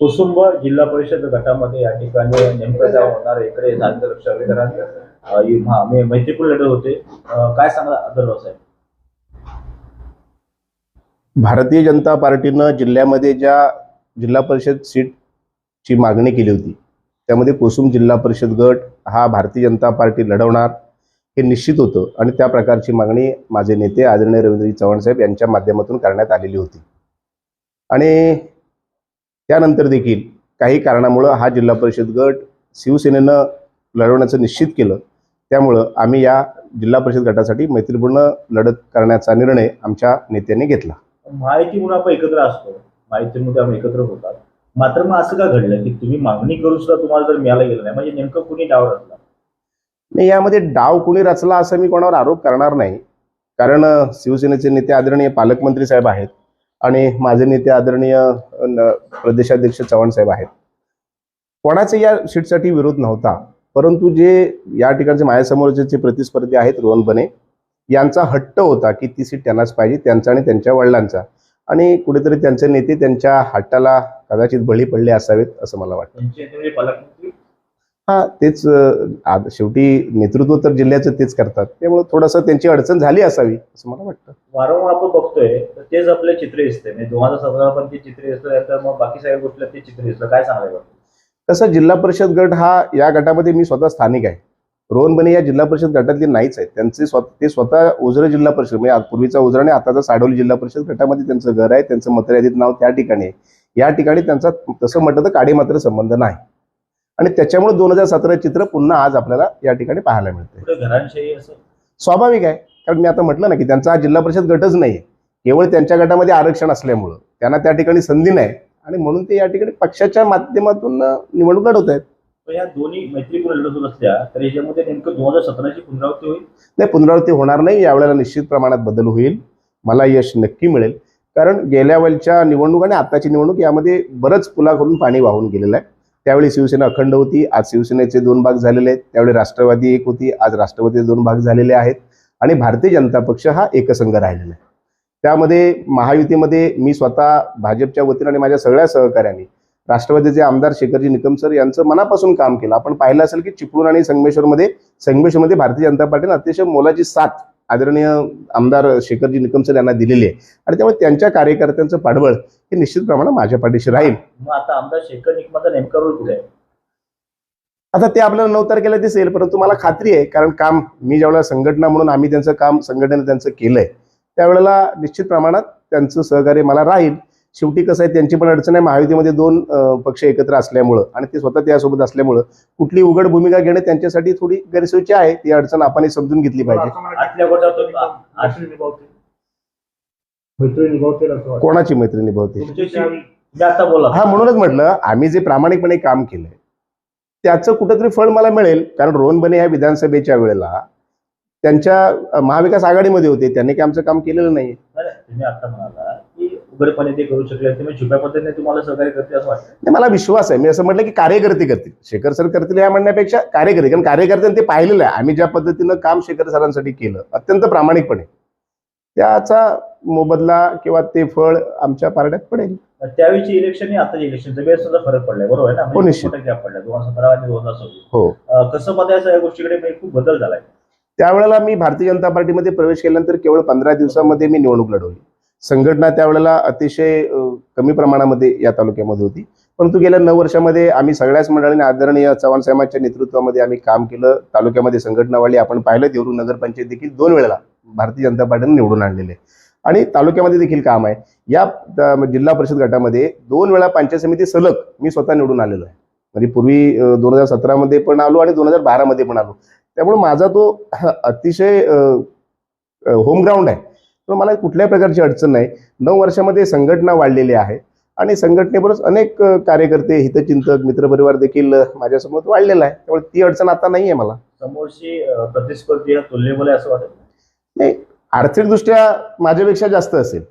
कुसुंब जिल्हा परिषद गटामध्ये या ठिकाणी नेमकं जाव होणार इकडे जागेवर शर्वेकरांनी मैत्रीपूर्ण लढत होते. काय सांगा अदर साहेब? भारतीय जनता पार्टीनं जिल्ह्यामध्ये ज्या जिल्हा परिषद सीटची मागणी केली होती त्यामध्ये कोसुम जिल्हा परिषद गट हा भारतीय जनता पार्टी लढवणार हे निश्चित होतं आणि त्या प्रकारची मागणी माझे नेते आदरणीय रवींद्रजी चव्हाण साहेब यांच्या माध्यमातून करण्यात आलेली होती. आणि त्यानंतर देखील काही कारणामुळं हा जिल्हा परिषद गट शिवसेनेनं लढवण्याचं निश्चित केलं. त्यामुळं आम्ही या जिल्हा परिषद गटासाठी मैत्रीपूर्ण लढत करण्याचा निर्णय आमच्या नेत्यांनी घेतला. माहिती म्हणून आपण एकत्र असतो. माहितीमध्ये आपण एकत्र होतात. मात्र मग असं का घडलं की तुम्ही मागणी करून सुद्धा तुम्हाला जर मिळालं गेलं नाही म्हणजे नेमकं कुणी डाव रचला? नाही यामध्ये डाव कोणी रचला असं मी कोणावर आरोप करणार नाही. कारण शिवसेनेचे नेते आदरणीय पालकमंत्री साहेब आहेत. आणि माझे नेते आदरणीय प्रदेशाध्यक्ष चव्हाण साहेब आहेत. कोणाचे या सीटसाठी विरोध नव्हता परंतु जे या ठिकाणचे माझ्यासमोरचे जे प्रतिस्पर्धी आहेत रोहन बने यांचा हट्ट होता की ती सीट त्यांनाच पाहिजे त्यांचा आणि त्यांच्या वडिलांचा. आणि कुठेतरी त्यांचे नेते त्यांच्या हट्टाला कदाचित बळी पडले असावेत असं मला वाटतं त्यांचे नेते म्हणजे पालकमंत्री हा तेच शेवटी नेतृत्व तर जिल्ह्याचं तेच करतात. त्यामुळे थोडंसं त्यांची अडचण झाली असावी असं मला वाटतं. वारंवार आपण बघतोय तर तेच आपले चित्र दिसते म्हणजे दोन हजार सतरा पण ते चित्र दिसतं मग बाकी सगळ्या गोष्टी ते चित्र दिसलं काय सांगायला कसं जिल्हा परिषद गट हा या गटामध्ये मी स्वतः स्थानिक आहे. रोहन बने या जिल्हा परिषद गटातले नाहीच आहेत. त्यांचे स्वतः ते स्वतः उजरे जिल्हा परिषद म्हणजे पूर्वीचा उजरा आणि आताचा साडोली जिल्हा परिषद गटामध्ये त्यांचं घर आहे. त्यांचं मतयादीत नाव त्या ठिकाणी आहे. या ठिकाणी त्यांचा तसं म्हटलं तर काडी मात्र संबंध नाही. आणि त्याच्यामुळे दोन हजार सतरा चित्र पुन्हा आज आपल्याला या ठिकाणी पाहायला मिळते स्वाभाविक आहे. कारण मी आता म्हटलं ना की त्यांचा हा जिल्हा परिषद गटच नाही केवळ त्यांच्या गटामध्ये आरक्षण असल्यामुळं. त्यांना त्या ठिकाणी संधी नाही. आणि म्हणून ते या ठिकाणी पक्षाच्या माध्यमातून निवडणूक लढवत आहेत पण या दोन्ही मैत्रीपूर्ण लढत होत असल्या तर याच्यामध्ये नेमकं दोन हजार सतराची पुनरावृत्ती होईल? नाही पुनरावृत्ती होणार नाही. यावेळेला निश्चित प्रमाणात बदल होईल. मला यश नक्की मिळेल. कारण गेल्या वेळच्या निवडणूक आणि आताची निवडणूक यामध्ये बरंच पुलाकडून पाणी वाहून गेलेलं आहे. त्यावेळी शिवसेना अखंड होती आज शिवसेनेचे दोन भाग झालेले आहेत. त्यावेळी राष्ट्रवादी एक होती आज राष्ट्रवादीचे दोन भाग झालेले आहेत. आणि भारतीय जनता पक्ष हा एकसंघ राहिलेला आहे. त्यामध्ये महायुतीमध्ये मी स्वतः भाजपच्या वतीनं आणि माझ्या सगळ्या सहकाऱ्यांनी राष्ट्रवादीचे आमदार शेखरजी निकम सर यांचं मनापासून काम केलं. आपण पाहिलं असेल की चिपळूण आणि संगमेश्वरमध्ये संगमेश्वरमध्ये भारतीय जनता पार्टीने अतिशय मोलाची साथ आदरणीय आमदार शेखरजी निकम सर यांना दिलेली आहे. आणि त्यामुळे त्यांच्या कार्यकर्त्यांचं पाठबळ हे निश्चित प्रमाणात माझ्या पाठीशी राहील. मग आता आमदार शेखर निकमाचा नेमका रोल कुठे आहे? आता ते आपल्याला नऊ तारखेला दिसेल परंतु मला खात्री आहे कारण काम मी ज्यावेळेला संघटना म्हणून आम्ही त्यांचं काम संघटनेने त्यांचं केलंय त्यावेळेला निश्चित प्रमाणात त्यांचं सहकार्य मला राहील. शेवटी कसं आहे त्यांची पण अडचण आहे महायुतीमध्ये दोन पक्ष एकत्र असल्यामुळं आणि ते स्वतः त्यासोबत असल्यामुळं कुठली उघड भूमिका घेणे त्यांच्यासाठी थोडी गैरसोयीची आहे ती अडचण आपण समजून घेतली पाहिजे. कोणाची मैत्री निभावते हा म्हणूनच म्हटलं आम्ही जे प्रामाणिकपणे काम केलंय त्याचं कुठंतरी फळ मला मिळेल कारण रोहन बने ह्या विधानसभेच्या वेळेला त्यांच्या महाविकास आघाडीमध्ये होते त्यांनी काही आमचं काम केलेलं नाही उघडपणे ते करू शकले तुम्ही छुप्या पद्धतीने तुम्हाला सहकार्य करते असं वाटतं मला विश्वास आहे. मी असं म्हटलं की कार्यकर्ते करतील. शेखर सर करतील या म्हणण्यापेक्षा कार्यकर्ते. कारण कार्यकर्त्यांनी ते पाहिलेलं आहे. आम्ही ज्या पद्धतीनं काम शेखर सरांसाठी केलं अत्यंत प्रामाणिकपणे. त्याचा मोबदला किंवा ते फळ आमच्या पारड्यात पडेल. त्यावेळीची इलेक्शन आणि आताच्या इलेक्शनचा वेळ सुद्धा फरक पडलाय. बरोबर आहे ना? हो, म्हणजे निश्चित. पडला दोन हजार सतरा आणि दोन हजार सव्वीस हो कसं बघायचं या गोष्टीकडे म्हणजे खूप बदल झालाय. त्यावेळेला मी भारतीय जनता पार्टीमध्ये प्रवेश केल्यानंतर केवळ पंधरा दिवसामध्ये मी निवडणूक लढवली. संघटना त्यावेळेला अतिशय कमी प्रमाणामध्ये या तालुक्यामध्ये होती. परंतु गेल्या नऊ वर्षामध्ये आम्ही सगळ्याच मंडळींनी आदरणीय चव्हाण साहेबांच्या नेतृत्वामध्ये आम्ही काम केलं. तालुक्यामध्ये संघटना वाढली आपण पाहिलं देवरू नगरपंचायत देखील दोन वेळेला भारतीय जनता पार्टीने निवडून आणलेले. आणि तालुक्यामध्ये देखील काम आहे. या जिल्हा परिषद गटामध्ये दोन वेळा पंचायत समिती सलग मी स्वतः निवडून आलेलो आहे. म्हणजे पूर्वी दोन हजार सतरामध्ये पण आलो आणि दोन हजार बारामध्ये पण आलो. त्यामुळे माझा तो अतिशय होम ग्राउंड आहे. तर मला कुठल्याही प्रकारची अडचण नाही. नऊ वर्षामध्ये संघटना वाढलेली आहे. आणि संघटनेबरोबर अनेक कार्यकर्ते हितचिंतक मित्रपरिवार देखील माझ्यासमोर वाढलेला आहे. त्यामुळे ती अडचण आता नाही आहे मला. समोरची अं, प्रतिस्पर्धी तुल्यबल असं वाटत नाही. नाही आर्थिकदृष्ट्या माझ्यापेक्षा जास्त असेल.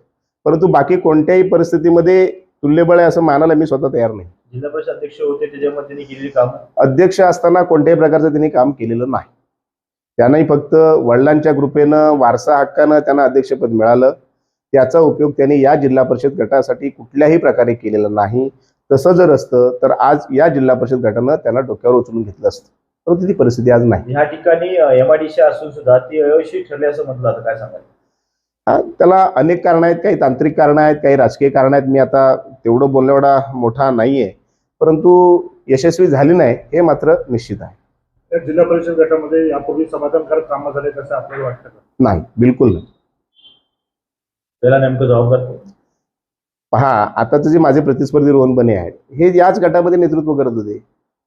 परंतु बाकी कोणत्याही परिस्थितीमध्ये तुल्यबळ आहे असं मानायला मी स्वतः तयार नाही. जिल्हा परिषद अध्यक्ष होते त्याच्यामध्ये त्यांनी केलेली कामं? अध्यक्ष असताना कोणत्याही प्रकारचं त्यांनी काम केलेलं नाही. त्यांनाही फक्त वडिलांच्या कृपेनं वारसा हक्कानं त्यांना अध्यक्षपद मिळालं. त्याचा उपयोग त्यांनी या जिल्हा परिषद गटासाठी कुठल्याही प्रकारे केलेला नाही. तसं जर असतं तर आज या जिल्हा परिषद गटानं त्यांना डोक्यावर उचलून घेतलं असतं. परंतु ती परिस्थिती आज नाही. ह्या ठिकाणी एमआयडीसी असून सुद्धा ती अयशस्वी ठरली असं म्हटलं जातं. काय सांगाल? हा, त्याला अनेक कारण आहेत. काही तांत्रिक कारण आहेत काही राजकीय कारण आहेत. मी आता तेवढं बोलण्या मोठा नाहीये. परंतु यशस्वी झाली नाही हे मात्र निश्चित आहे. जिल्हा परिषद गटामध्ये यापूर्वी समाधानकारक कामं झाले असं आपल्याला वाटतं का नाही बिलकुल नाही त्याला नेमकं जबाबदार कोण? पहा आताचे जे माझे प्रतिस्पर्धी रोहन बने आहेत हे याच गटामध्ये नेतृत्व करत होते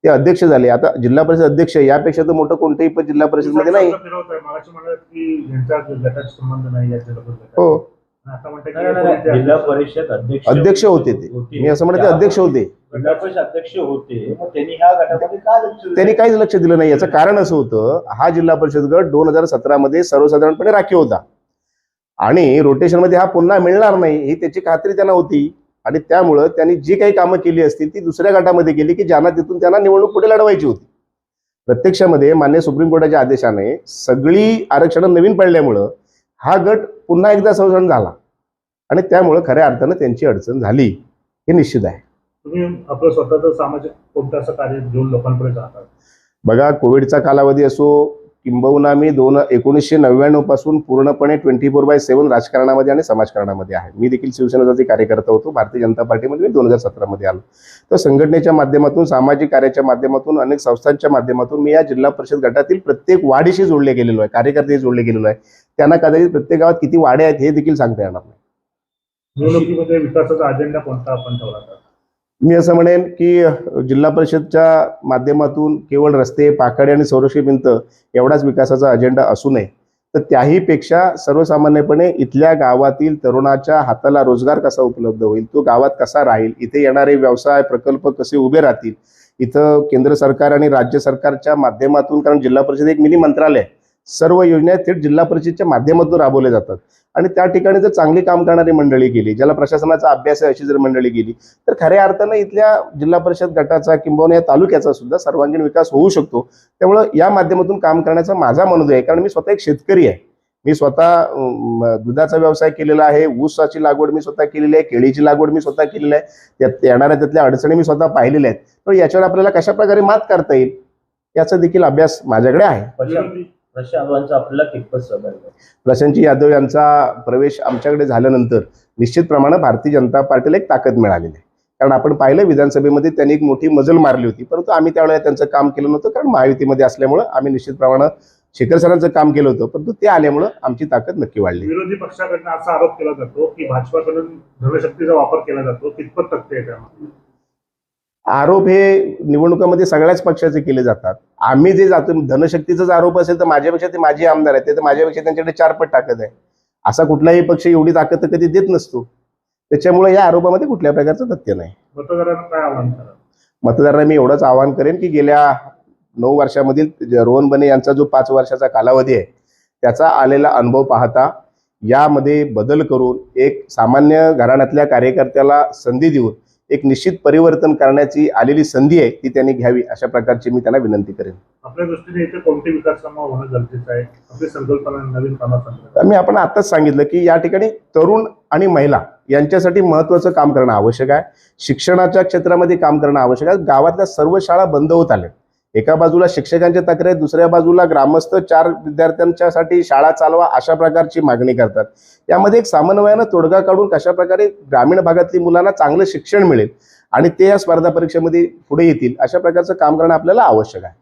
ते अध्यक्ष झाले आता जिल्हा परिषद अध्यक्ष यापेक्षा तर मोठं कोणतेही पद जिल्हा परिषदमध्ये नाही शब्द फिरवतोय. मगाशी म्हणाल की यांचा गटाशी संबंध नाही या जिल्हा परिषद गटाशी. हो जिल्हा परिषद अध्यक्ष अध्यक्ष होते. ते. मी असं म्हणत ते अध्यक्ष होते. जिल्हा परिषद अध्यक्ष होते. मग त्यांनी ह्या गटामध्ये का लक्ष दिलं? त्यांनी काहीच लक्ष दिलं नाही. याचं कारण असं होतं हा जिल्हा परिषद गट दोन हजार सतरामध्ये सर्वसाधारणपणे राखीव होता. आणि रोटेशनमध्ये हा पुन्हा मिळणार नाही ही त्याची खात्री त्यांना होती. आणि त्यामुळं त्यांनी जी काही कामं केली असतील ती दुसऱ्या गटामध्ये केली की ज्यांना तिथून त्यांना निवडणूक पुढे लढवायची होती. प्रत्यक्षामध्ये मान्य सुप्रीम कोर्टाच्या आदेशाने सगळी आरक्षणं नवीन पडल्यामुळं हा गट पुन्हा एकदा संशोधन झाला. आणि त्यामुळं खऱ्या अर्थानं त्यांची अडचण झाली. हे निश्चित आहे. तुम्ही आपलं स्वतःचं सामाजिक कोणतं असं कार्य घेऊन लोकांपर्यंत जातात? बघा कोविडचा कालावधी असो किंबहुना मी दोन एकोणीसशे नव्याण्णवपासून पूर्णपणे ट्वेंटी फोर बाय सेव्हन राजकारणामध्ये आणि समाजकारणामध्ये आहे. मी देखील शिवसेनेचा कार्यकर्ता होतो. भारतीय जनता पार्टीमध्ये मी दोन हजार सतरामध्ये आलो. तर संघटनेच्या माध्यमातून सामाजिक कार्याच्या माध्यमातून अनेक संस्थांच्या माध्यमातून मी या जिल्हा परिषद गटातील प्रत्येक वाढीशी जोडले गेलेलो आहे. कार्यकर्ते जोडले गेलेलो आहे. त्यांना कदाचित प्रत्येक गावात किती वाडे आहेत हे देखील सांगता येणार नाही निवडणुकीमध्ये विकासाचा अजेंडा कोणता आपण ठेवला होता? मी असं म्हणेन की जिल्हा परिषदच्या माध्यमातून केवळ रस्ते पाकडे आणि संरक्षित भिंत एवढाच विकासाचा अजेंडा असू नये तर त्याहीपेक्षा सर्वसामान्यपणे इथल्या गावातील तरुणाच्या हाताला रोजगार कसा उपलब्ध होईल तो गावात कसा राहील इथे येणारे व्यवसाय प्रकल्प कसे उभे राहतील इथं केंद्र सरकार आणि राज्य सरकारच्या माध्यमातून कारण जिल्हा परिषद एक मिनी मंत्रालय आहे. सर्व योजना थेट जिल्हा परिषदच्या माध्यमातून राबवल्या जातात. आणि त्या ठिकाणी जर चांगली काम करणारी मंडळी गेली ज्याला प्रशासनाचा अभ्यास आहे अशी जर मंडळी गेली तर खऱ्या अर्थानं इथल्या जिल्हा परिषद गटाचा किंबहुना या तालुक्याचा सुद्धा सर्वांगीण विकास होऊ शकतो. त्यामुळं या माध्यमातून काम करण्याचा माझा मनोदय आहे. कारण मी स्वतः एक शेतकरी आहे. मी स्वतः दुधाचा व्यवसाय केलेला आहे ऊसाची लागवड मी स्वतः केलेली आहे केळीची लागवड मी स्वतः केलेली आहे त्यात येणाऱ्या त्यातल्या अडचणी मी स्वतः पाहिलेल्या आहेत. तर याच्यावर आपल्याला कशा प्रकारे मात करता येईल याचा देखील अभ्यास माझ्याकडे आहे. प्रशांत यादव यांचा प्रवेश आमच्याकडे झाल्यानंतर निश्चित प्रमाणे भारतीय जनता पार्टीला एक ताकद मिळालेली आहे. कारण आपण पाहिलं विधानसभेमध्ये त्यांनी एक मोठी मजल मारली होती परंतु आम्ही त्यावेळेला त्यांचं काम केलं नव्हतं कारण महायुतीमध्ये असल्यामुळं आम्ही निश्चित प्रमाणे शेखर सरांचं काम केलं होतं परंतु ते आल्यामुळं आमची ताकद नक्की वाढली. विरोधी पक्षाकडनं असा आरोप केला जातो की भाजपाकडून धनशक्तीचा वापर केला जातो कितपत तथ्य आहे त्यामध्ये? आरोप हे निवडणुकामध्ये सगळ्याच पक्षाचे केले जातात. आम्ही जे जातो धनशक्तीचाच आरोप असेल तर माझ्यापेक्षा ते माझे आमदार आहेत ते तर माझ्यापेक्षा त्यांच्याकडे चार पट ताकद आहे असा कुठलाही पक्ष एवढी ताकद तर कधी देत नसतो. त्याच्यामुळे या आरोपामध्ये कुठल्या प्रकारचं तथ्य नाही. मतदारांना काय आव्हान करा मतदारांना मी एवढंच आवाहन करेन की गेल्या नऊ वर्षामधील रोहन बने यांचा जो पाच वर्षाचा कालावधी आहे त्याचा आलेला अनुभव पाहता यामध्ये बदल करून एक सामान्य घराण्यातल्या कार्यकर्त्याला संधी देऊन एक निश्चित परिवर्तन करण्याची आलेली संधी आहे ती त्यांनी घ्यावी अशा प्रकारची मी त्यांना विनंती करेन. आपल्या दृष्टीने इथे कोणते विकास होणं गरजेचं आहे? आपली संकल्पना नवीन कामासाठी तर मी आपण आताच सांगितलं की या ठिकाणी तरुण आणि महिला यांच्यासाठी महत्त्वाचं काम करणं आवश्यक आहे. शिक्षणाच्या क्षेत्रामध्ये काम करणं आवश्यक आहे. गावातल्या सर्व शाळा बंद होत आल्या एका बाजूला शिक्षकांच्या तक्रारी दुसऱ्या बाजूला ग्रामस्थ चार विद्यार्थ्यांच्यासाठी शाळा चालवा अशा प्रकारची मागणी करतात. यामध्ये एक समन्वयानं तोडगा काढून कशा प्रकारे ग्रामीण भागातली मुलांना चांगलं शिक्षण मिळेल आणि ते या स्पर्धा परीक्षेमध्ये पुढे येतील अशा प्रकारचं काम करणं आपल्याला आवश्यक आहे.